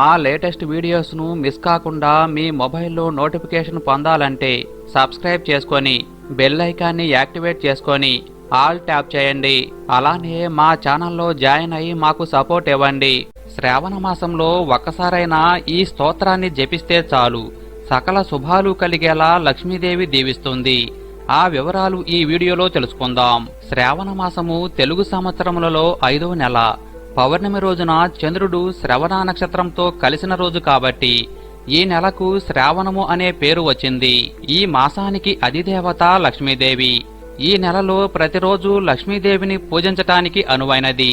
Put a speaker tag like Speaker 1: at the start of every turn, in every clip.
Speaker 1: మా latest వీడియోస్ను miss కాకుండా మీ మొబైల్లో నోటిఫికేషన్ పొందాలంటే సబ్స్క్రైబ్ చేసుకొని బెల్ ఐకాన్ని యాక్టివేట్ చేసుకొని ఆల్ ట్యాప్ చేయండి. అలానే మా ఛానల్లో జాయిన్ అయ్యి మాకు సపోర్ట్ ఇవ్వండి. శ్రావణ మాసంలో ఒక్కసారైనా ఈ స్తోత్రాన్ని జపిస్తే చాలు. సకల శుభాలు కలిగేలా లక్ష్మీదేవి దీవిస్తుంది. ఆ వివరాలు ఈ వీడియోలో తెలుసుకుందాం. శ్రావణ మాసము తెలుగు సంవత్సరములలో ఐదో నెల. పౌర్ణమి రోజున చంద్రుడు శ్రవణ నక్షత్రంతో కలిసిన రోజు కాబట్టి ఈ నెలకు శ్రావణము అనే పేరు వచ్చింది. ఈ మాసానికి అధిదేవత లక్ష్మీదేవి. ఈ నెలలో ప్రతిరోజు లక్ష్మీదేవిని పూజించటానికి అనువైనది.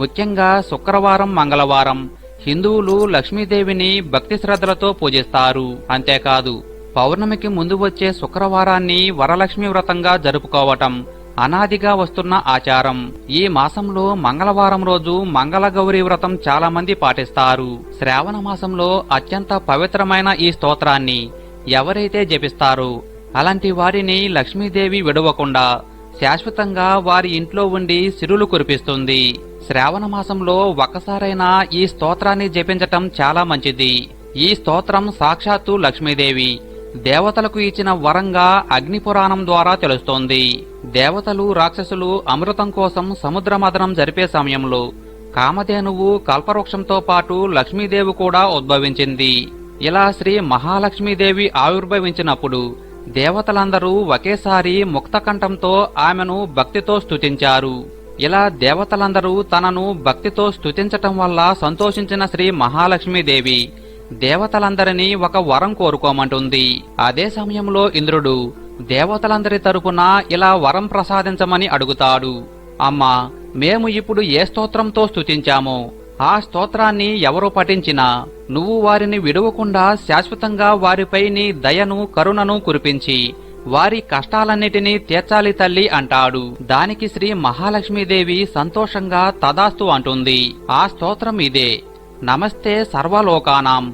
Speaker 1: ముఖ్యంగా శుక్రవారం మంగళవారం హిందువులు లక్ష్మీదేవిని భక్తి శ్రద్ధలతో పూజిస్తారు. అంతేకాదు పౌర్ణమికి ముందు వచ్చే శుక్రవారాన్ని వరలక్ష్మి వ్రతంగా జరుపుకోవటం అనాదిగా వస్తున్న ఆచారం. ఈ మాసంలో మంగళవారం రోజు మంగళగౌరి వ్రతం చాలా మంది పాటిస్తారు. శ్రావణ మాసంలో అత్యంత పవిత్రమైన ఈ స్తోత్రాన్ని ఎవరైతే జపిస్తారో అలాంటి వారిని లక్ష్మీదేవి విడవకుండా శాశ్వతంగా వారి ఇంట్లో ఉండి సిరులు కురిపిస్తుంది. శ్రావణ మాసంలో ఒక్కసారైనా ఈ స్తోత్రాన్ని జపించటం చాలా మంచిది. ఈ స్తోత్రం సాక్షాత్తు లక్ష్మీదేవి. దేవతలకు ఇచ్చిన వరంగా అగ్నిపురాణం ద్వారా తెలుస్తోంది. దేవతలు రాక్షసులు అమృతం కోసం సముద్రమదనం జరిపే సమయంలో కామధేనువు కల్పవృక్షంతో పాటు లక్ష్మీదేవి కూడా ఉద్భవించింది. ఇలా శ్రీ మహాలక్ష్మీదేవి ఆవిర్భవించినప్పుడు దేవతలందరూ ఒకేసారి ముక్తకంఠంతో ఆమెను భక్తితో స్తుతించారు. ఇలా దేవతలందరూ తనను భక్తితో స్తుతించటం వల్ల సంతోషించిన శ్రీ మహాలక్ష్మీదేవి దేవతలందరినీ ఒక వరం కోరుకోమంటుంది. అదే సమయంలో ఇంద్రుడు దేవతలందరి తరపున ఇలా వరం ప్రసాదించమని అడుగుతాడు. అమ్మా మేము ఇప్పుడు ఏ స్తోత్రంతో స్తుతించామో? ఆ స్తోత్రాన్ని ఎవరు పఠించినా నువ్వు వారిని విడవకుండా శాశ్వతంగా వారిపై నీ దయను కరుణను కురిపించి వారి కష్టాలన్నిటినీ తీర్చాలి తల్లి అంటాడు. దానికి శ్రీ మహాలక్ష్మీదేవి సంతోషంగా తదాస్తు అంటుంది. ఆ స్తోత్రం ఇదే. నమస్తే సర్వలోకానాం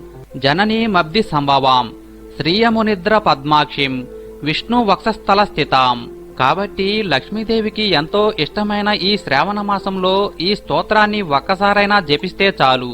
Speaker 1: జననీ మబ్ది సంభవాం శ్రీయమునిద్ర పద్మాక్షిం విష్ణు వక్షస్థల స్థితాం. కాబట్టి లక్ష్మీదేవికి ఎంతో ఇష్టమైన ఈ శ్రావణ మాసంలో ఈ స్తోత్రాన్ని ఒక్కసారైనా జపిస్తే చాలు.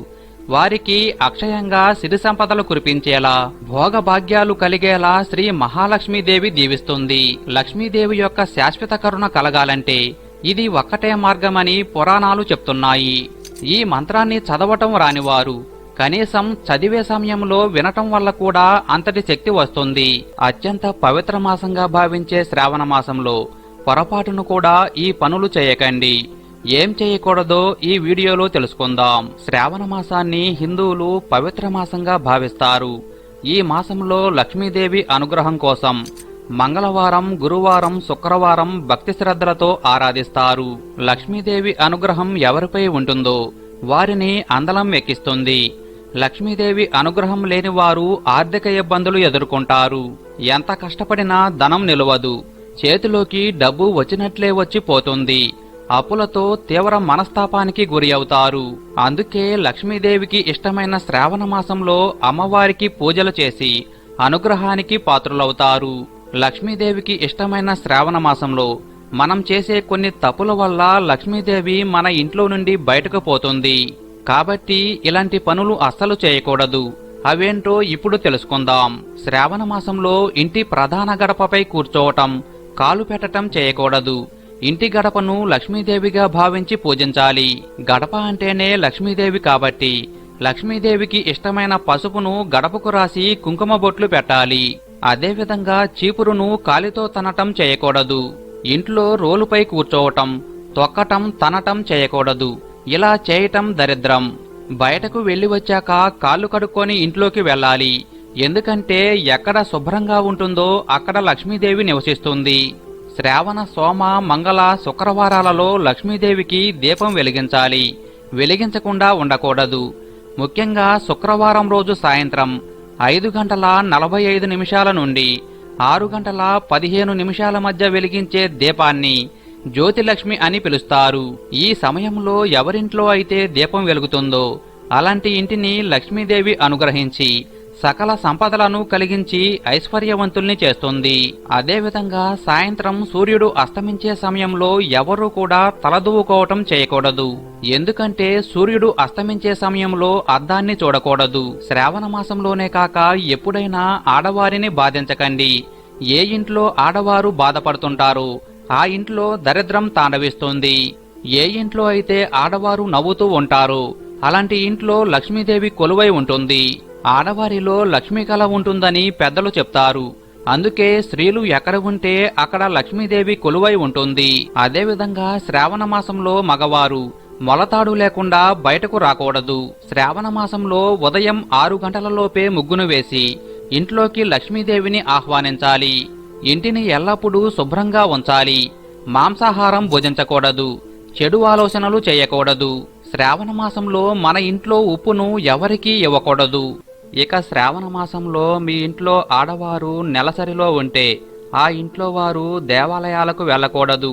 Speaker 1: వారికి అక్షయంగా సిరి సంపదలు కురిపించేలా భోగభాగ్యాలు కలిగేలా శ్రీ మహాలక్ష్మీదేవి దీవిస్తుంది. లక్ష్మీదేవి యొక్క శాశ్వత కరుణ కలగాలంటే ఇది ఒక్కటే మార్గమని పురాణాలు చెప్తున్నాయి. ఈ మంత్రాన్ని చదవటం రానివారు. కనీసం చదివే సమయంలో వినటం వల్ల కూడా అంతటి శక్తి వస్తుంది. అత్యంత పవిత్ర మాసంగా భావించే శ్రావణ మాసంలో పొరపాటును కూడా ఈ పనులు చేయకండి. ఏం చేయకూడదో ఈ వీడియోలో తెలుసుకుందాం. శ్రావణ మాసాన్ని హిందువులు పవిత్ర మాసంగా భావిస్తారు. ఈ మాసంలో లక్ష్మీదేవి అనుగ్రహం కోసం మంగళవారం గురువారం శుక్రవారం భక్తి శ్రద్ధలతో ఆరాధిస్తారు. లక్ష్మీదేవి అనుగ్రహం ఎవరిపై ఉంటుందో వారిని అందలం ఎక్కిస్తుంది. లక్ష్మీదేవి అనుగ్రహం లేని వారు ఆర్థిక ఇబ్బందులు ఎదుర్కొంటారు. ఎంత కష్టపడినా ధనం నిలవదు. చేతిలోకి డబ్బు వచ్చినట్లే వచ్చి పోతుంది. అప్పులతో తీవ్ర మనస్తాపానికి గురి అవుతారు. అందుకే లక్ష్మీదేవికి ఇష్టమైన శ్రావణ మాసంలో అమ్మవారికి పూజలు చేసి అనుగ్రహానికి పాత్రులవుతారు. లక్ష్మీదేవికి ఇష్టమైన శ్రావణ మాసంలో మనం చేసే కొన్ని తప్పుల వల్ల లక్ష్మీదేవి మన ఇంట్లో నుండి బయటకు పోతుంది. కాబట్టి ఇలాంటి పనులు అస్సలు చేయకూడదు. అవేంటో ఇప్పుడు తెలుసుకుందాం. శ్రావణ మాసంలో ఇంటి ప్రధాన గడపపై కూర్చోవటం కాలు పెట్టటం చేయకూడదు. ఇంటి గడపను లక్ష్మీదేవిగా భావించి పూజించాలి. గడప అంటేనే లక్ష్మీదేవి కాబట్టి లక్ష్మీదేవికి ఇష్టమైన పసుపును గడపకు రాసి కుంకుమ బొట్లు పెట్టాలి. అదేవిధంగా చీపురును కాలితో తనటం చేయకూడదు. ఇంట్లో రోలుపై కూర్చోవటం తొక్కటం తనటం చేయకూడదు. ఇలా చేయటం దరిద్రం. బయటకు వెళ్ళి వచ్చాక కాళ్ళు కడుక్కొని ఇంట్లోకి వెళ్ళాలి. ఎందుకంటే ఎక్కడ శుభ్రంగా ఉంటుందో అక్కడ లక్ష్మీదేవి నివసిస్తుంది. శ్రావణ సోమ మంగళ శుక్రవారాలలో లక్ష్మీదేవికి దీపం వెలిగించాలి. వెలిగించకుండా ఉండకూడదు. ముఖ్యంగా శుక్రవారం రోజు సాయంత్రం. ఐదు గంటల నలభై ఐదు నిమిషాల నుండి ఆరు గంటల పదిహేను నిమిషాల మధ్య వెలిగించే దీపాన్ని జ్యోతిలక్ష్మి అని పిలుస్తారు. ఈ సమయంలో ఎవరింట్లో అయితే దీపం వెలుగుతుందో అలాంటి ఇంటిని లక్ష్మీదేవి అనుగ్రహించి సకల సంపదలను కలిగించి ఐశ్వర్యవంతుల్ని చేస్తుంది. అదేవిధంగా సాయంత్రం సూర్యుడు అస్తమించే సమయంలో ఎవరూ కూడా తలదువ్వుకోవటం చేయకూడదు. ఎందుకంటే సూర్యుడు అస్తమించే సమయంలో అద్దాన్ని చూడకూడదు. శ్రావణ మాసంలోనే కాక ఎప్పుడైనా ఆడవారిని బాధించకండి. ఏ ఇంట్లో ఆడవారు బాధపడుతుంటారో? ఆ ఇంట్లో దరిద్రం తాండవిస్తుంది. ఏ ఇంట్లో అయితే ఆడవారు నవ్వుతూ ఉంటారో? అలాంటి ఇంట్లో లక్ష్మీదేవి కొలువై ఉంటుంది. ఆడవారిలో లక్ష్మీ కళ ఉంటుందని పెద్దలు చెప్తారు. అందుకే స్త్రీలు ఎక్కడ ఉంటే అక్కడ లక్ష్మీదేవి కొలువై ఉంటుంది. అదేవిధంగా శ్రావణ మాసంలో మగవారు మొలతాడు లేకుండా బయటకు రాకూడదు. శ్రావణ మాసంలో ఉదయం ఆరు గంటలలోపే ముగ్గును వేసి ఇంట్లోకి లక్ష్మీదేవిని ఆహ్వానించాలి. ఇంటిని ఎల్లప్పుడూ శుభ్రంగా ఉంచాలి. మాంసాహారం భుజించకూడదు. చెడు ఆలోచనలు చేయకూడదు. శ్రావణ మాసంలో మన ఇంట్లో ఉప్పును ఎవరికీ ఇవ్వకూడదు. ఇక శ్రావణ మాసంలో మీ ఇంట్లో ఆడవారు నెలసరిలో ఉంటే ఆ ఇంట్లో వారు దేవాలయాలకు వెళ్ళకూడదు.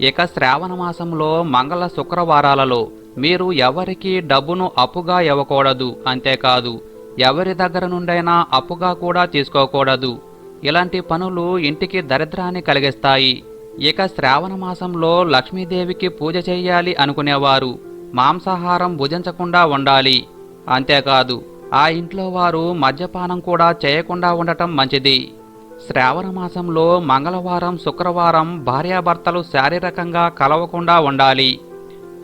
Speaker 1: ఇక శ్రావణ మాసంలో మంగళ శుక్రవారాలలో మీరు ఎవరికి డబ్బును అప్పుగా ఇవ్వకూడదు అంతేకాదు ఎవరి దగ్గర నుండైనా అప్పుగా కూడా తీసుకోకూడదు. ఇలాంటి పనులు ఇంటికి దరిద్రాన్ని కలిగిస్తాయి. ఇక శ్రావణ మాసంలో లక్ష్మీదేవికి పూజ చేయాలి అనుకునేవారు మాంసాహారం భుజించకుండా ఉండాలి. అంతేకాదు ఆ ఇంట్లో వారు మద్యపానం కూడా చేయకుండా ఉండటం మంచిది. శ్రావణ మాసంలో మంగళవారం శుక్రవారం భార్యాభర్తలు శారీరకంగా కలవకుండా ఉండాలి.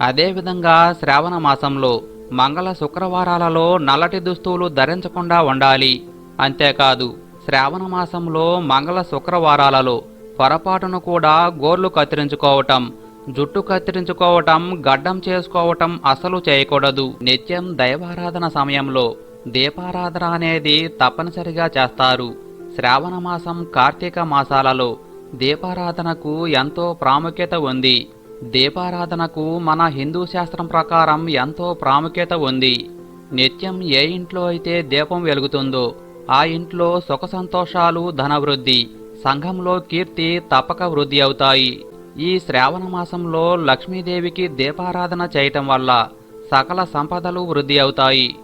Speaker 1: అదేవిధంగా శ్రావణ మాసంలో మంగళ శుక్రవారాలలో నల్లటి దుస్తువులు ధరించకుండా ఉండాలి. అంతేకాదు శ్రావణ మాసంలో మంగళ శుక్రవారాలలో పొరపాటును కూడా గోర్లు కత్తిరించుకోవటం జుట్టు కత్తిరించుకోవటం గడ్డం చేసుకోవటం అసలు చేయకూడదు. నిత్యం దైవారాధన సమయంలో దీపారాధన అనేది తప్పనిసరిగా చేస్తారు. శ్రావణ మాసం కార్తీక మాసాలలో దీపారాధనకు ఎంతో ప్రాముఖ్యత ఉంది. దీపారాధనకు మన హిందూ శాస్త్రం ప్రకారం ఎంతో ప్రాముఖ్యత ఉంది. నిత్యం ఏ ఇంట్లో అయితే దీపం వెలుగుతుందో ఆ ఇంట్లో సుఖ సంతోషాలు ధనవృద్ధి సంఘంలో కీర్తి తప్పక వృద్ధి అవుతాయి. ఈ శ్రావణ మాసంలో లక్ష్మీదేవికి దీపారాధన చేయటం వల్ల సకల సంపదలు వృద్ధి అవుతాయి.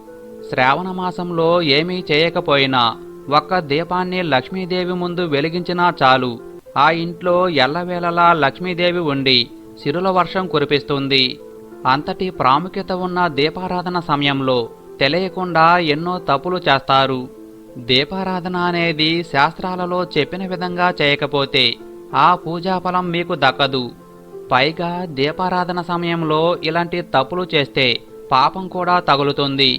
Speaker 1: శ్రావణమాసంలో ఏమీ చేయకపోయినా ఒక్క దీపాన్ని లక్ష్మీదేవి ముందు వెలిగించినా చాలు. ఆ ఇంట్లో ఎల్లవేళలా లక్ష్మీదేవి ఉండి సిరుల వర్షం కురిపిస్తుంది. అంతటి ప్రాముఖ్యత ఉన్న దీపారాధన సమయంలో తెలియకుండా ఎన్నో తప్పులు చేస్తారు. దీపారాధన అనేది శాస్త్రాలలో చెప్పిన విధంగా చేయకపోతే ఆ పూజాఫలం మీకు దక్కదు. పైగా దీపారాధన సమయంలో ఇలాంటి తప్పులు చేస్తే పాపం కూడా తగులుతుంది.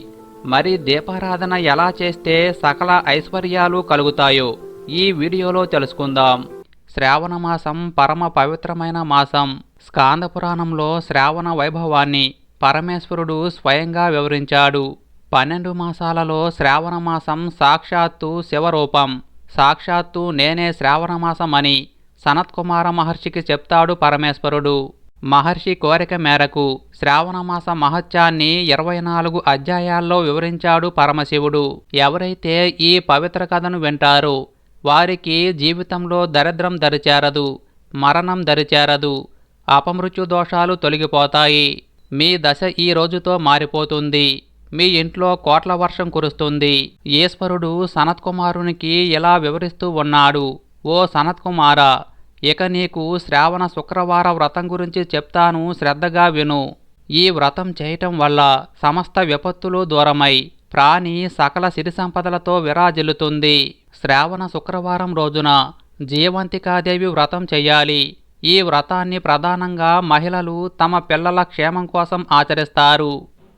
Speaker 1: మరి దీపారాధన ఎలా చేస్తే సకల ఐశ్వర్యాలు కలుగుతాయో ఈ వీడియోలో తెలుసుకుందాం. శ్రావణ మాసం పరమ పవిత్రమైన మాసం. స్కాంద పురాణంలో శ్రావణ వైభవాన్ని పరమేశ్వరుడు స్వయంగా వివరించాడు. పన్నెండు మాసాలలో శ్రావణ మాసం సాక్షాత్తు శివరూపం. సాక్షాత్తు నేనే శ్రావణ మాసం అని సనత్కుమార మహర్షికి చెప్తాడు పరమేశ్వరుడు. మహర్షి కోరిక మేరకు శ్రావణమాస మహత్యాన్ని ఇరవై నాలుగు అధ్యాయాల్లో వివరించాడు పరమశివుడు. ఎవరైతే ఈ పవిత్ర కథను వింటారో వారికి జీవితంలో దరిద్రం దరిచేరదు మరణం దరిచేరదు అపమృత్యు దోషాలు తొలగిపోతాయి. మీ దశ ఈ రోజుతో మారిపోతుంది. మీ ఇంట్లో కోట్ల వర్షం కురుస్తుంది. ఈశ్వరుడు సనత్కుమారునికి ఇలా వివరిస్తూ ఉన్నాడు ఓ సనత్కుమార ఇక నీకు శ్రావణ శుక్రవార వ్రతం గురించి చెప్తాను శ్రద్ధగా విను. ఈ వ్రతం చేయటం వల్ల సమస్త విపత్తులు దూరమై ప్రాణి సకల సిరి సంపదలతో విరాజిల్లుతుంది. శ్రావణ శుక్రవారం రోజున జీవంతికాదేవి వ్రతం చెయ్యాలి ఈ వ్రతాన్ని ప్రధానంగా మహిళలు తమ పిల్లల క్షేమం కోసం ఆచరిస్తారు.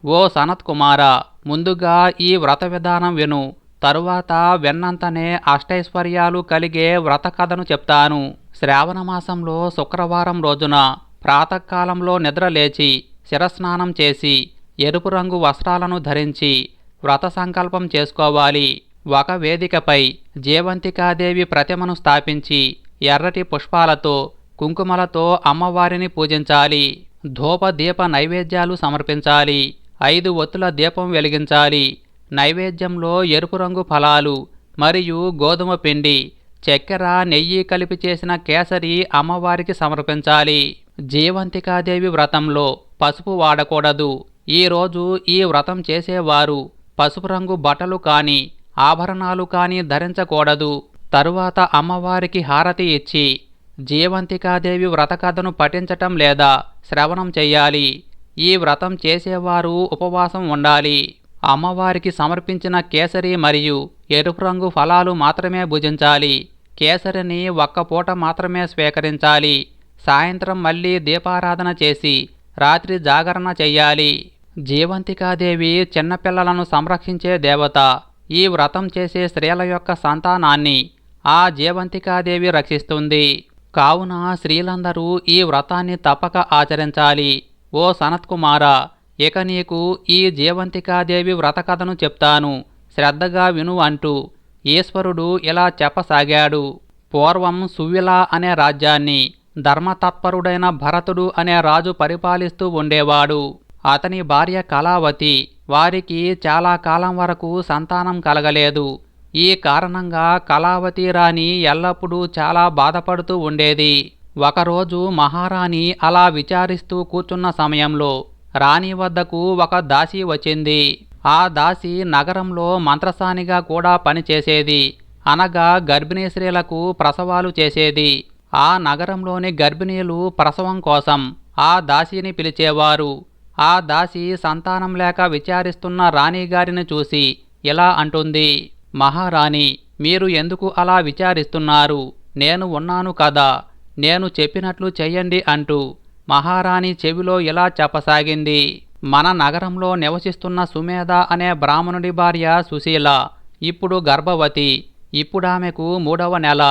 Speaker 1: ఓ సనత్ కుమార ముందుగా ఈ వ్రత విధానం విను. తరువాత వెన్నంతనే అష్టైశ్వర్యాలు కలిగే వ్రత కథను చెప్తాను. శ్రావణ మాసంలో శుక్రవారం రోజున ప్రాతకాలంలో నిద్ర లేచి శిరస్నానం చేసి ఎరుపు రంగు వస్త్రాలను ధరించి వ్రత సంకల్పం చేసుకోవాలి. ఒక వేదికపై జీవంతికాదేవి ప్రతిమను స్థాపించి ఎర్రటి పుష్పాలతో కుంకుమలతో అమ్మవారిని పూజించాలి. ధూప దీప నైవేద్యాలు సమర్పించాలి. ఐదు ఒత్తుల దీపం వెలిగించాలి. నైవేద్యంలో ఎరుపు రంగు ఫలాలు మరియు గోధుమ పిండి చక్కెర నెయ్యి కలిపి చేసిన కేసరి అమ్మవారికి సమర్పించాలి. జీవంతికాదేవి వ్రతంలో పసుపు వాడకూడదు. ఈరోజు ఈ వ్రతం చేసేవారు పసుపు రంగు బట్టలు కానీ ఆభరణాలు కానీ ధరించకూడదు. తరువాత అమ్మవారికి హారతి ఇచ్చి జీవంతికాదేవి వ్రతకథను పఠించటం లేదా శ్రవణం చెయ్యాలి ఈ వ్రతం చేసేవారు ఉపవాసం ఉండాలి. అమ్మవారికి సమర్పించిన కేసరి మరియు ఎరుపు రంగు ఫలాలు మాత్రమే భుజించాలి. కేసరిని ఒక్క పూట మాత్రమే స్వీకరించాలి. సాయంత్రం మళ్ళీ దీపారాధన చేసి రాత్రి జాగరణ చెయ్యాలి. జీవంతికాదేవి చిన్నపిల్లలను సంరక్షించే దేవత ఈ వ్రతం చేసే స్త్రీల యొక్క సంతానాన్ని ఆ జీవంతికాదేవి రక్షిస్తుంది. కావున స్త్రీలందరూ ఈ వ్రతాన్ని తప్పక ఆచరించాలి. ఓ సనత్కుమారా ఇక నీకు ఈ జీవంతికాదేవి వ్రత కథను చెప్తాను. శ్రద్ధగా విను అంటూ ఈశ్వరుడు ఇలా చెప్పసాగాడు. పూర్వం సువిలా అనే రాజ్యాన్ని ధర్మతత్పరుడైన భరతుడు అనే రాజు పరిపాలిస్తూ ఉండేవాడు. అతని భార్య కళావతి వారికి చాలా కాలం వరకు సంతానం కలగలేదు. ఈ కారణంగా కళావతి రాణి ఎల్లప్పుడూ చాలా బాధపడుతూ ఉండేది. ఒకరోజు మహారాణి అలా విచారిస్తూ కూర్చున్న సమయంలో రాణి వద్దకు ఒక దాసి వచ్చింది. ఆ దాసి నగరంలో మంత్రసానిగా కూడా పనిచేసేది. అనగా గర్భిణీ స్త్రీలకు ప్రసవాలు చేసేది. ఆ నగరంలోని గర్భిణీలు ప్రసవం కోసం ఆ దాసిని పిలిచేవారు. ఆ దాసి సంతానం లేక విచారిస్తున్న రాణిగారిని చూసి ఇలా అంటుంది మహారాణి మీరు ఎందుకు అలా విచారిస్తున్నారు? నేను ఉన్నాను కదా నేను చెప్పినట్లు చెయ్యండి అంటూ మహారాణి చెవిలో ఇలా చెప్పసాగింది. మన నగరంలో నివసిస్తున్న సుమేధ అనే బ్రాహ్మణుడి భార్య సుశీల ఇప్పుడు గర్భవతి. ఇప్పుడామెకు మూడవ నెల.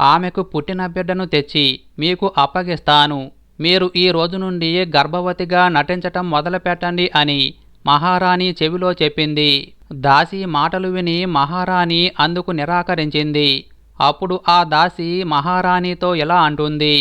Speaker 1: ఆమెకు పుట్టిన బిడ్డను తెచ్చి మీకు అప్పగిస్తాను. మీరు ఈ రోజు నుండి గర్భవతిగా నటించటం మొదలుపెట్టండి అని మహారాణి చెవిలో చెప్పింది. దాసి మాటలు విని మహారాణి అందుకు నిరాకరించింది. అప్పుడు ఆ దాసి మహారాణితో ఇలా అంటుంది.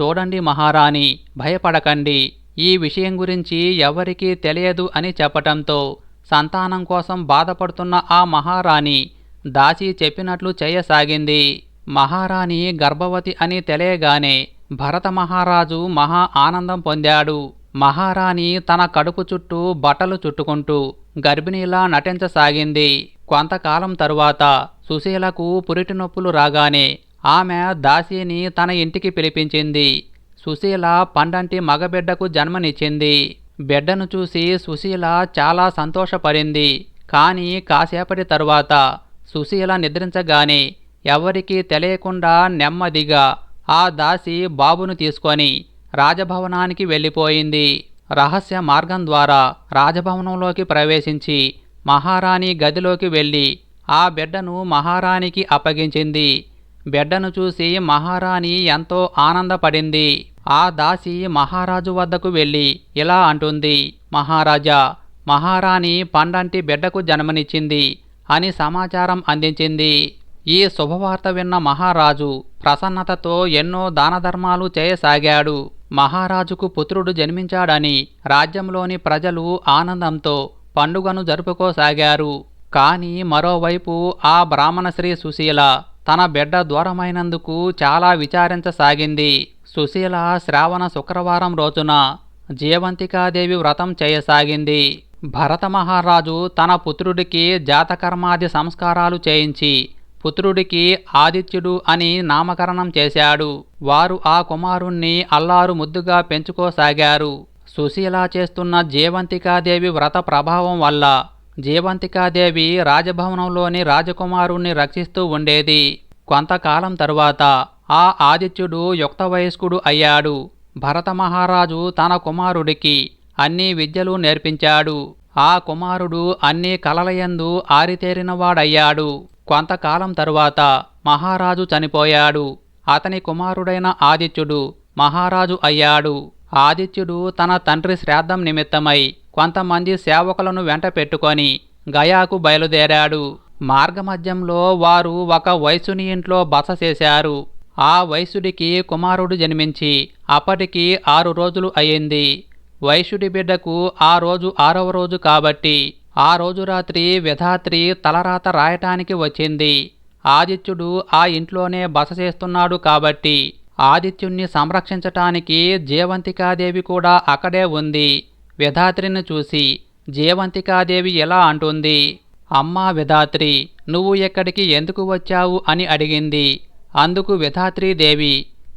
Speaker 1: చూడండి మహారాణి భయపడకండి. ఈ విషయం గురించి ఎవరికీ తెలియదు అని చెప్పటంతో సంతానం కోసం బాధపడుతున్న ఆ మహారాణి దాసి చెప్పినట్లు చేయసాగింది. మహారాణి గర్భవతి అని తెలియగానే భరత మహారాజు మహా ఆనందం పొందాడు. మహారాణి తన కడుపు చుట్టూ బట్టలు చుట్టుకుంటూ గర్భిణిలా నటించసాగింది. కొంతకాలం తరువాత సుశీలకు పురిటి నొప్పులు రాగానే ఆమె దాసిని తన ఇంటికి పిలిపించింది. సుశీల పండంటి మగబిడ్డకు జన్మనిచ్చింది. బిడ్డను చూసి సుశీల చాలా సంతోషపడింది. కానీ కాసేపటి తరువాత సుశీల నిద్రించగానే ఎవరికీ తెలియకుండా నెమ్మదిగా ఆ దాసి బాబును తీసుకొని రాజభవనానికి వెళ్ళిపోయింది. రహస్య మార్గం ద్వారా రాజభవనంలోకి ప్రవేశించి మహారాణి గదిలోకి వెళ్ళి ఆ బిడ్డను మహారాణికి అప్పగించింది. బిడ్డను చూసి మహారాణి ఎంతో ఆనందపడింది. ఆ దాసి మహారాజు వద్దకు వెళ్ళి ఇలా అంటుంది మహారాజా మహారాణి పండంటి బిడ్డకు జన్మనిచ్చింది అని సమాచారం అందించింది. ఈ శుభవార్త విన్న మహారాజు ప్రసన్నతతో ఎన్నో దానధర్మాలు చేయసాగాడు. మహారాజుకు పుత్రుడు జన్మించాడని రాజ్యంలోని ప్రజలు ఆనందంతో పండుగను జరుపుకోసాగారు. కాని మరోవైపు ఆ బ్రాహ్మణ శ్రీ సుశీల తన బిడ్డ దూరమైనందుకు చాలా విచారించసాగింది. సుశీల శ్రావణ శుక్రవారం రోజున జీవంతికాదేవి వ్రతం చేయసాగింది. భరత మహారాజు తన పుత్రుడికి జాతకర్మాది సంస్కారాలు చేయించి పుత్రుడికి ఆదిత్యుడు అని నామకరణం చేశాడు. వారు ఆ కుమారుణ్ణి అల్లారు ముద్దుగా పెంచుకోసాగారు. సుశీల చేస్తున్న జీవంతికాదేవి వ్రత ప్రభావం వల్ల జీవంతికాదేవి రాజభవనంలోని రాజకుమారుణ్ణి రక్షిస్తూ ఉండేది. కొంతకాలం తరువాత ఆ ఆదిత్యుడు యుక్త వయస్కుడు అయ్యాడు. భరత మహారాజు తన కుమారుడికి అన్ని విద్యలు నేర్పించాడు. ఆ కుమారుడు అన్ని కలలయందు ఆరితేరినవాడయ్యాడు. కొంతకాలం తరువాత మహారాజు చనిపోయాడు. అతని కుమారుడైన ఆదిత్యుడు మహారాజు అయ్యాడు. ఆదిత్యుడు తన తండ్రి శ్రాద్ధం నిమిత్తమై కొంతమంది సేవకులను వెంట పెట్టుకొని గయాకు బయలుదేరాడు. మార్గమధ్యంలో వారు ఒక వయసుని ఇంట్లో బస చేశారు. ఆ వైశ్యుడికి కుమారుడు జన్మించి అప్పటికి ఆరు రోజులు అయింది. వైశ్యుడి బిడ్డకు ఆ రోజు ఆరవ రోజు కాబట్టి ఆ రోజు రాత్రి విధాత్రి తలరాత రాయటానికి వచ్చింది. ఆదిత్యుడు ఆ ఇంట్లోనే బస చేస్తున్నాడు కాబట్టి ఆదిత్యుణ్ణి సంరక్షించటానికి జీవంతికాదేవి కూడా అక్కడే ఉంది. విధాత్రిని చూసి జీవంతికాదేవి ఎలా అంటుంది? అమ్మా విధాత్రి నువ్వు ఎక్కడికి ఎందుకు వచ్చావు అని అడిగింది. అందుకు విధాత్రీదేవి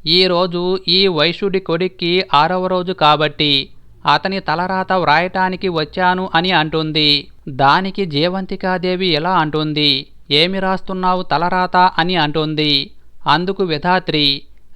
Speaker 1: ఈరోజు ఈ వైశ్యుడి కొడుక్కి ఆరవ రోజు కాబట్టి అతని తలరాత వ్రాయటానికి వచ్చాను అని అంటుంది. దానికి జీవంతికాదేవి ఎలా అంటుంది? ఏమి రాస్తున్నావు తలరాత అని అంటుంది. అందుకు విధాత్రి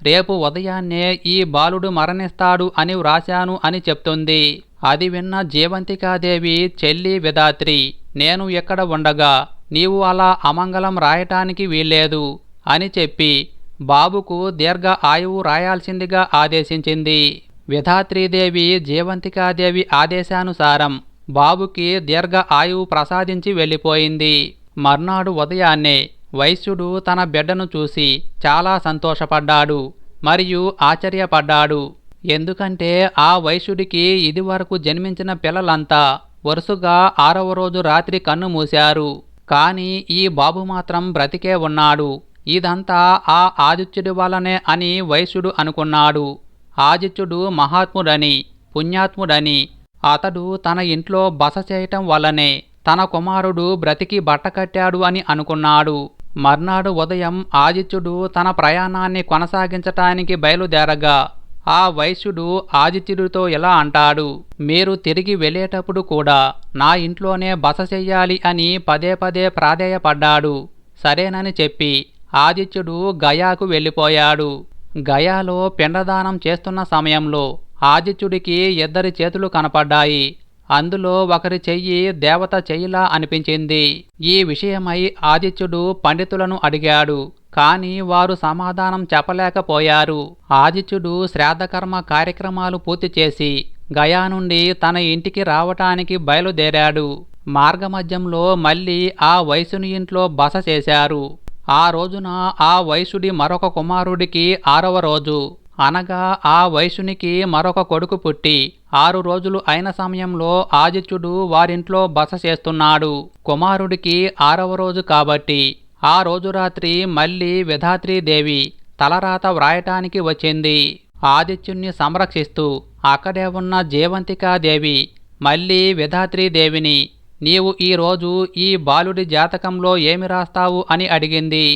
Speaker 1: రేపు ఉదయాన్నే ఈ బాలుడు మరణిస్తాడు అని వ్రాశాను అని చెప్తుంది. అది విన్న జీవంతికాదేవి చెల్లి విధాత్రి నేను ఎక్కడ ఉండగా? నీవు అలా అమంగళం రాయటానికి వీల్లేదు. అని చెప్పి బాబుకు దీర్ఘ ఆయువు రాయాల్సిందిగా ఆదేశించింది. విధాత్రీదేవి జీవంతికాదేవి ఆదేశానుసారం బాబుకి దీర్ఘ ఆయువు ప్రసాదించి వెళ్ళిపోయింది. మర్నాడు ఉదయాన్నే వైశ్యుడు తన బిడ్డను చూసి చాలా సంతోషపడ్డాడు మరియు ఆశ్చర్యపడ్డాడు. ఎందుకంటే ఆ వైశ్యుడికి ఇదివరకు జన్మించిన పిల్లలంతా వరుసగా ఆరవ రోజు రాత్రి కన్ను మూశారు. కానీ ఈ బాబు మాత్రం బ్రతికే ఉన్నాడు. ఇదంతా ఆ ఆదిత్యుడి వలనే అని వైశ్యుడు అనుకున్నాడు. ఆదిత్యుడు మహాత్ముడని పుణ్యాత్ముడని అతడు తన ఇంట్లో బస చేయటం వల్లనే తన కుమారుడు బ్రతికి బట్టకట్టాడు అని అనుకున్నాడు. మర్నాడు ఉదయం ఆదిత్యుడు తన ప్రయాణాన్ని కొనసాగించటానికి బయలుదేరగా ఆ వైశ్యుడు ఆదిత్యుడితో ఇలా అంటాడు మీరు తిరిగి వెళ్ళేటప్పుడు కూడా నా ఇంట్లోనే బస చెయ్యాలి అని పదే పదే ప్రాధేయపడ్డాడు. సరేనని చెప్పి ఆదిత్యుడు గయాకు వెళ్ళిపోయాడు. గయాలో పిండదానం చేస్తున్న సమయంలో ఆదిత్యుడికి ఇద్దరి చేతులు కనపడ్డాయి. అందులో ఒకరి చెయ్యి దేవత చెయ్యిలా అనిపించింది. ఈ విషయమై ఆదిత్యుడు పండితులను అడిగాడు. కాని వారు సమాధానం చెప్పలేకపోయారు. ఆదిత్యుడు శ్రాద్ధకర్మ కార్యక్రమాలు పూర్తి చేసి గయా నుండి తన ఇంటికి రావటానికి బయలుదేరాడు. మార్గమధ్యంలో మళ్ళీ ఆ వయసుని ఇంట్లో బస చేశారు. ఆ రోజున ఆ వైశ్యుడి మరొక కుమారుడికి ఆరవ రోజు. అనగా ఆ వైశ్యునికి మరొక కొడుకు పుట్టి ఆరు రోజులు అయిన సమయంలో ఆదిత్యుడు వారింట్లో బస చేస్తున్నాడు. కుమారుడికి ఆరవ రోజు కాబట్టి ఆ రోజు రాత్రి మళ్ళీ విధాత్రీదేవి తలరాత వ్రాయటానికి వచ్చింది. ఆదిత్యుణ్ణి సంరక్షిస్తూ అక్కడే ఉన్న జీవంతికాదేవి మళ్ళీ విధాత్రీదేవిని నీవు ఈరోజు ఈ బాలుడి జాతకంలో ఏమి రాస్తావు అని అడిగింది.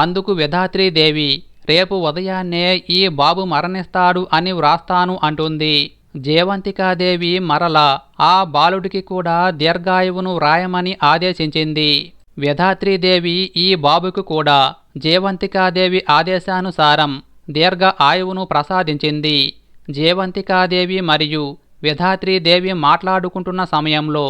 Speaker 1: అందుకు విధాత్రీదేవి రేపు ఉదయాన్నే ఈ బాబు మరణిస్తాడు అని వ్రాస్తాను అంటుంది. జీవంతికాదేవి మరల ఆ బాలుడికి కూడా దీర్ఘాయువును వ్రాయమని ఆదేశించింది. విధాత్రీదేవి ఈ బాబుకు కూడా జీవంతికాదేవి ఆదేశానుసారం దీర్ఘ ఆయువును ప్రసాదించింది. జీవంతికాదేవి మరియు విధాత్రీదేవి మాట్లాడుకుంటున్న సమయంలో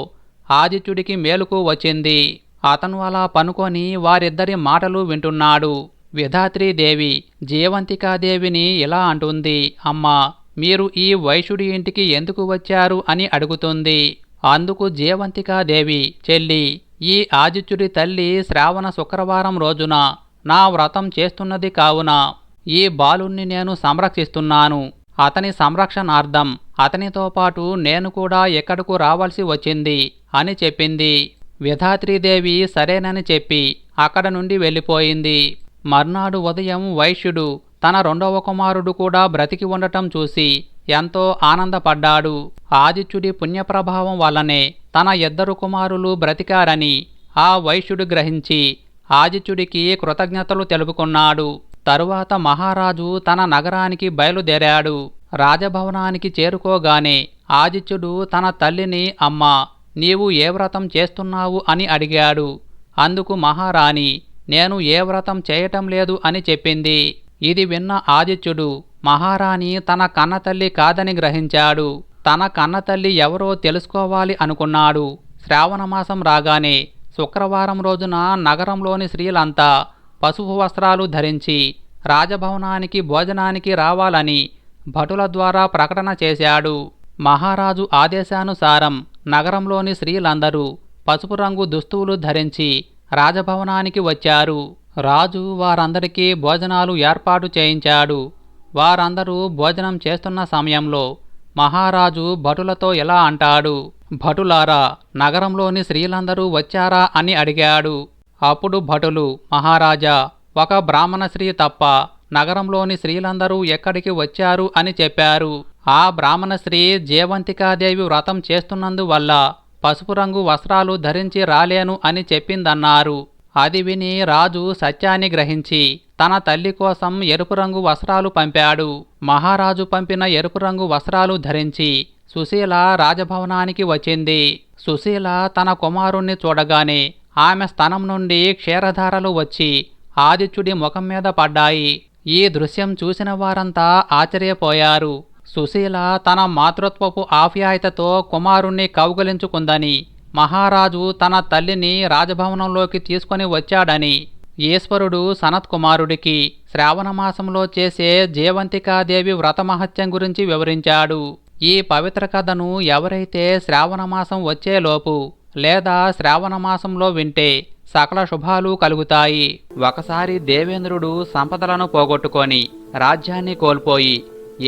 Speaker 1: ఆదిత్యుడికి మేలుకు వచ్చింది. అతను అలా పనుకొని వారిద్దరి మాటలు వింటున్నాడు. విధాత్రీదేవి జీవంతికాదేవిని ఇలా అంటుంది అమ్మా మీరు ఈ వైశ్యుడి ఇంటికి ఎందుకు వచ్చారు? అని అడుగుతుంది. అందుకు జీవంతికాదేవి చెల్లి ఈ ఆదిత్యుడి తల్లి శ్రావణ శుక్రవారం రోజున నా వ్రతం చేస్తున్నది కావున ఈ బాలుణ్ణి నేను సంరక్షిస్తున్నాను. అతని సంరక్షణార్థం అతనితో పాటు నేను కూడా ఎక్కడకు రావాల్సి వచ్చింది అని చెప్పింది. విధాత్రీదేవి సరేనని చెప్పి అక్కడ నుండి వెళ్ళిపోయింది. మర్నాడు ఉదయం వైశ్యుడు తన రెండవ కుమారుడు కూడా బ్రతికి ఉండటం చూసి ఎంతో ఆనందపడ్డాడు. ఆదిత్యుడి పుణ్యప్రభావం వల్లనే తన ఇద్దరు కుమారులు బ్రతికారని ఆ వైశ్యుడు గ్రహించి ఆదిత్యుడికి కృతజ్ఞతలు తెలుపుకున్నాడు. తరువాత మహారాజు తన నగరానికి బయలుదేరాడు. రాజభవనానికి చేరుకోగానే ఆదిత్యుడు తన తల్లిని అమ్మా నీవు ఏ వ్రతం చేస్తున్నావు? అని అడిగాడు. అందుకు మహారాణి నేను ఏ వ్రతం చేయటం లేదు అని చెప్పింది. ఇది విన్న ఆదిత్యుడు మహారాణి తన కన్నతల్లి కాదని గ్రహించాడు. తన కన్నతల్లి ఎవరో తెలుసుకోవాలి అనుకున్నాడు. శ్రావణమాసం రాగానే శుక్రవారం రోజున నగరంలోని స్త్రీలంతా పసుపు వస్త్రాలు ధరించి రాజభవనానికి భోజనానికి రావాలని భటుల ద్వారా ప్రకటన చేశాడు. మహారాజు ఆదేశానుసారం నగరంలోని స్త్రీలందరూ పసుపు రంగు దుస్తువులు ధరించి రాజభవనానికి వచ్చారు. రాజు వారందరికీ భోజనాలు ఏర్పాటు చేయించాడు. వారందరూ భోజనం చేస్తున్న సమయంలో మహారాజు భటులతో ఎలా అంటాడు? భటులారా నగరంలోని స్త్రీలందరూ వచ్చారా అని అడిగాడు. అప్పుడు భటులు మహారాజా ఒక బ్రాహ్మణ స్త్రీ తప్ప నగరంలోని స్త్రీలందరూ ఎక్కడికి వచ్చారు? అని చెప్పారు. ఆ బ్రాహ్మణ స్త్రీ జీవంతికాదేవి వ్రతం చేస్తున్నందువల్ల పసుపు రంగు వస్త్రాలు ధరించి రాలేను అని చెప్పిందన్నారు. అది విని రాజు సత్యాన్ని గ్రహించి తన తల్లి కోసం ఎరుపు రంగు వస్త్రాలు పంపాడు. మహారాజు పంపిన ఎరుపు రంగు వస్త్రాలు ధరించి సుశీల రాజభవనానికి వచ్చింది. సుశీల తన కుమారుణ్ణి చూడగానే ఆమె స్థనం నుండి క్షీరధారలు వచ్చి ఆదిత్యుడి ముఖం మీద పడ్డాయి. ఈ దృశ్యం చూసిన వారంతా ఆశ్చర్యపోయారు. సుశీల తన మాతృత్వపు ఆప్యాయతతో కుమారుణ్ణి కౌగలించుకుందని మహారాజు తన తల్లిని రాజభవనంలోకి తీసుకొని వచ్చాడని ఈశ్వరుడు సనత్ కుమారుడికి శ్రావణమాసంలో చేసే జీవంతికాదేవి వ్రతమహత్యం గురించి వివరించాడు. ఈ పవిత్ర కథను ఎవరైతే శ్రావణమాసం వచ్చేలోపు లేదా శ్రావణమాసంలో వింటే సకల శుభాలు కలుగుతాయి. ఒకసారి దేవేంద్రుడు సంపదలను పోగొట్టుకొని రాజ్యాన్ని కోల్పోయి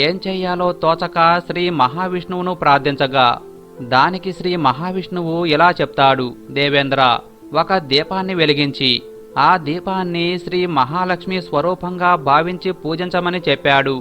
Speaker 1: ఏం చెయ్యాలో తోచక శ్రీ మహావిష్ణువును ప్రార్థించగా దానికి శ్రీ మహావిష్ణువు ఇలా చెప్తాడు దేవేంద్ర ఒక దీపాన్ని వెలిగించి ఆ దీపాన్ని శ్రీ మహాలక్ష్మి స్వరూపంగా భావించి పూజించమని చెప్పాడు.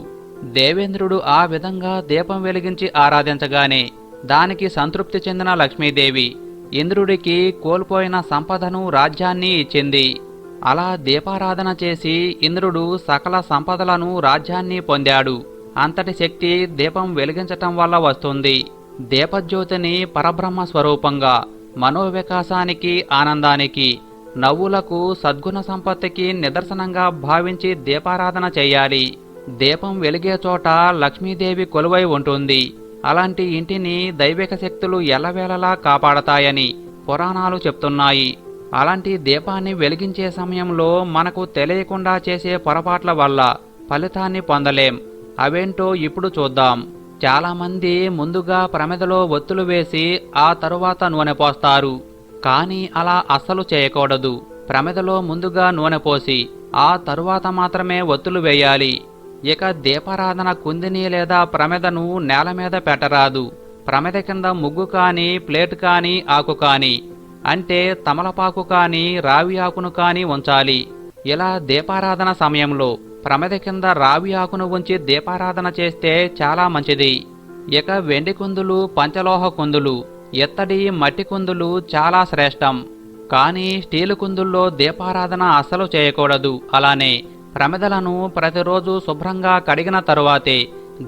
Speaker 1: దేవేంద్రుడు ఆ విధంగా దీపం వెలిగించి ఆరాధించగానే దానికి సంతృప్తి చెందిన లక్ష్మీదేవి ఇంద్రుడికి కోల్పోయిన సంపదను రాజ్యాన్ని ఇచ్చింది. అలా దీపారాధన చేసి ఇంద్రుడు సకల సంపదలను రాజ్యాన్ని పొందాడు. అంతటి శక్తి దీపం వెలిగించటం వల్ల వస్తుంది. దీపజ్యోతిని పరబ్రహ్మ స్వరూపంగా మనోవికాసానికి ఆనందానికి నవ్వులకు సద్గుణ సంపత్తికి నిదర్శనంగా భావించి దీపారాధన చేయాలి. దీపం వెలిగే చోట లక్ష్మీదేవి కొలువై ఉంటుంది. అలాంటి ఇంటిని దైవిక శక్తులు ఎల్లవేళలా కాపాడతాయని పురాణాలు చెప్తున్నాయి. అలాంటి దీపాన్ని వెలిగించే సమయంలో మనకు తెలియకుండా చేసే పొరపాట్ల వల్ల ఫలితాన్ని పొందలేం. అవేంటో ఇప్పుడు చూద్దాం. చాలామంది ముందుగా ప్రమిదలో ఒత్తులు వేసి ఆ తరువాత నూనె పోస్తారు. కానీ అలా అస్సలు చేయకూడదు. ప్రమిదలో ముందుగా నూనె పోసి ఆ తరువాత మాత్రమే ఒత్తులు వేయాలి. ఇక దీపారాధన కుందిని లేదా ప్రమెదను నేల మీద పెట్టరాదు. ప్రమెద కింద ముగ్గు కాని ప్లేట్ కాని ఆకు కాని. అంటే తమలపాకు కాని రావి ఆకును కాని ఉంచాలి. ఇలా దీపారాధన సమయంలో ప్రమెద కింద రావి ఆకును ఉంచి దీపారాధన చేస్తే చాలా మంచిది. ఇక వెండి కుందులు పంచలోహ కుందులు ఎత్తడి మట్టి కుందులు చాలా శ్రేష్టం. కానీ స్టీలు కుందుల్లో దీపారాధన అస్సలు చేయకూడదు. అలానే ప్రమిదలను ప్రతిరోజు శుభ్రంగా కడిగిన తరువాతే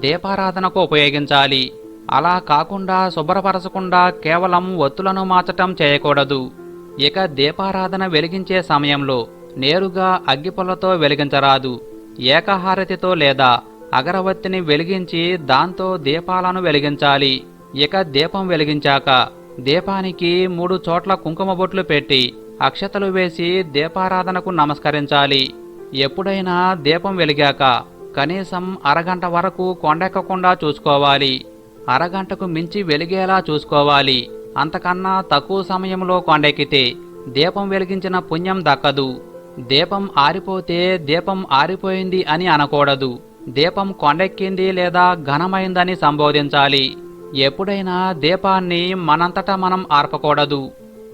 Speaker 1: దీపారాధనకు ఉపయోగించాలి. అలా కాకుండా శుభ్రపరచకుండా కేవలం ఒత్తులను మార్చటం చేయకూడదు. ఇక దీపారాధన వెలిగించే సమయంలో నేరుగా అగ్గిపుల్లతో వెలిగించరాదు. ఏకహారతితో లేదా అగరవత్తిని వెలిగించి దాంతో దీపాలను వెలిగించాలి. ఇక దీపం వెలిగించాక దీపానికి మూడు చోట్ల కుంకుమ బొట్లు పెట్టి అక్షతలు వేసి దీపారాధనకు నమస్కరించాలి. ఎప్పుడైనా దీపం వెలిగాక కనీసం అరగంట వరకు కొండెక్కకుండా చూసుకోవాలి. అరగంటకు మించి వెలిగేలా చూసుకోవాలి. అంతకన్నా తక్కువ సమయంలో కొండెక్కితే దీపం వెలిగించిన పుణ్యం దక్కదు. దీపం ఆరిపోతే దీపం ఆరిపోయింది అని అనకూడదు. దీపం కొండెక్కింది లేదా ఘనమైందని సంబోధించాలి. ఎప్పుడైనా దీపాన్ని మనంతటా మనం ఆర్పకూడదు.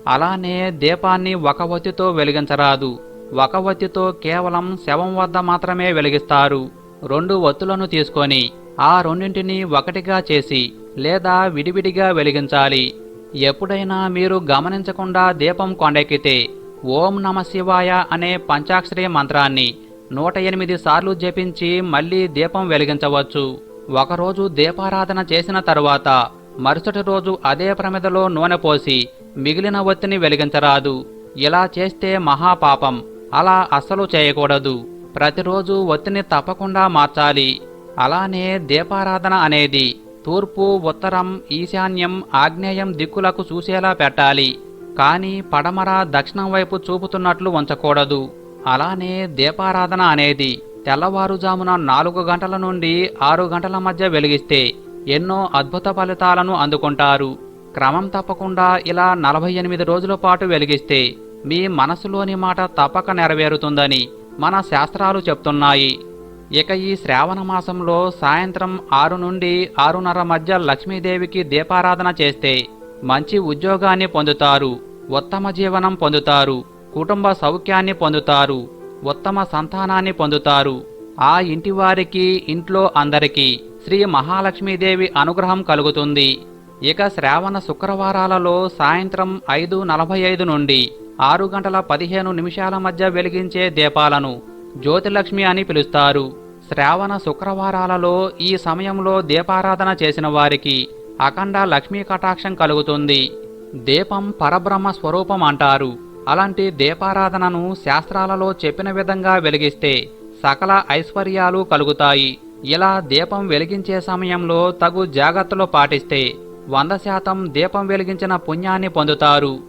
Speaker 1: అలానే దీపాన్ని ఒక ఒత్తితో వెలిగించరాదు. ఒక ఒత్తితో కేవలం శవం వద్ద మాత్రమే వెలిగిస్తారు. రెండు ఒత్తులను తీసుకొని ఆ రెండింటిని ఒకటిగా చేసి లేదా విడివిడిగా వెలిగించాలి. ఎప్పుడైనా మీరు గమనించకుండా దీపం కొండెక్కితే ఓం నమ శివాయ అనే పంచాక్షరి మంత్రాన్ని నూట ఎనిమిది సార్లు జపించి మళ్ళీ దీపం వెలిగించవచ్చు. ఒకరోజు దీపారాధన చేసిన తరువాత మరుసటి రోజు అదే ప్రమిదలో నూనె పోసి మిగిలిన ఒత్తిని వెలిగించరాదు. ఇలా చేస్తే మహాపాపం. అలా అస్సలు చేయకూడదు. ప్రతిరోజు ఒత్తిని తప్పకుండా మార్చాలి. అలానే దీపారాధన అనేది తూర్పు ఉత్తరం ఈశాన్యం ఆగ్నేయం దిక్కులకు చూసేలా పెట్టాలి. కానీ పడమర దక్షిణం వైపు చూపుతున్నట్లు ఉంచకూడదు. అలానే దీపారాధన అనేది తెల్లవారుజామున నాలుగు గంటల నుండి ఆరు గంటల మధ్య వెలిగిస్తే ఎన్నో అద్భుత ఫలితాలను అందుకుంటారు. క్రమం తప్పకుండా ఇలా నలభై ఎనిమిది రోజుల పాటు వెలిగిస్తే మీ మనసులోని మాట తప్పక నెరవేరుతుందని మన శాస్త్రాలు చెప్తున్నాయి. ఇక ఈ శ్రావణ మాసంలో సాయంత్రం ఆరు నుండి ఆరున్నర మధ్య లక్ష్మీదేవికి దీపారాధన చేస్తే మంచి ఉద్యోగాన్ని పొందుతారు ఉత్తమ జీవనం పొందుతారు కుటుంబ సౌఖ్యాన్ని పొందుతారు ఉత్తమ సంతానాన్ని పొందుతారు. ఆ ఇంటి వారికి ఇంట్లో అందరికీ శ్రీ మహాలక్ష్మీదేవి అనుగ్రహం కలుగుతుంది. ఇక శ్రావణ శుక్రవారాలలో సాయంత్రం ఐదు నలభై ఐదు నుండి ఆరు గంటల పదిహేను నిమిషాల మధ్య వెలిగించే దీపాలను జ్యోతిలక్ష్మి అని పిలుస్తారు. శ్రావణ శుక్రవారాలలో ఈ సమయంలో దీపారాధన చేసిన వారికి అఖండ లక్ష్మీ కటాక్షం కలుగుతుంది. దీపం పరబ్రహ్మ స్వరూపం అంటారు. అలాంటి దీపారాధనను శాస్త్రాలలో చెప్పిన విధంగా వెలిగిస్తే సకల ఐశ్వర్యాలు కలుగుతాయి. ఇలా దీపం వెలిగించే సమయంలో తగు జాగ్రత్తలు పాటిస్తే వంద శాతం దీపం వెలిగించిన పుణ్యాన్ని పొందుతారు.